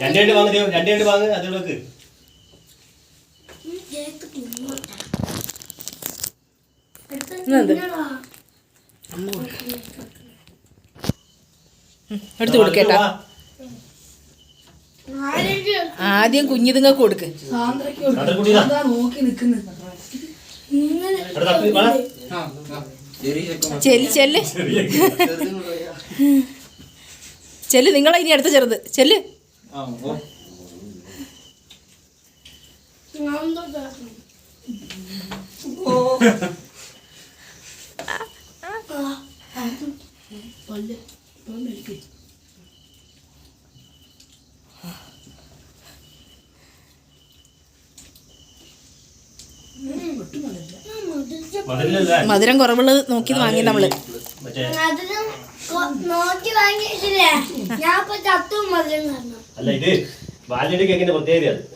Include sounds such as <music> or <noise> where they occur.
രണ്ട് രണ്ട് വാങ്ങ് ദേവ് രണ്ട് രണ്ട് വാങ്ങ് അത് വെക്ക് ഇന്നെന്ത്? എടുത്ത് കൊടുക്കേട്ടാ. ആദ്യം കുഞ്ഞിതുങ്ങൾക്ക് കൊടുക്ക്. ചെല്ലി കുടിയിലാ. <laughs> അതാ നോക്കി നിക്കുന്നത് അവിടെ തപ്പി വാ. ചെല്ല് ചെല്ല് ചെല്ല് നിങ്ങളെ ഇനി അടുത്ത ചെറുത്. ചെല്ല്? മധുരം കുറവുള്ളത് നോക്കി വാങ്ങി നമ്മൾ. മധുരം നോക്കി വാങ്ങിയിട്ടില്ലേ? ഞാൻ അല്ല ഇത് ബാലയുടെ കേക്കിന്റെ പ്രത്യേകത അത്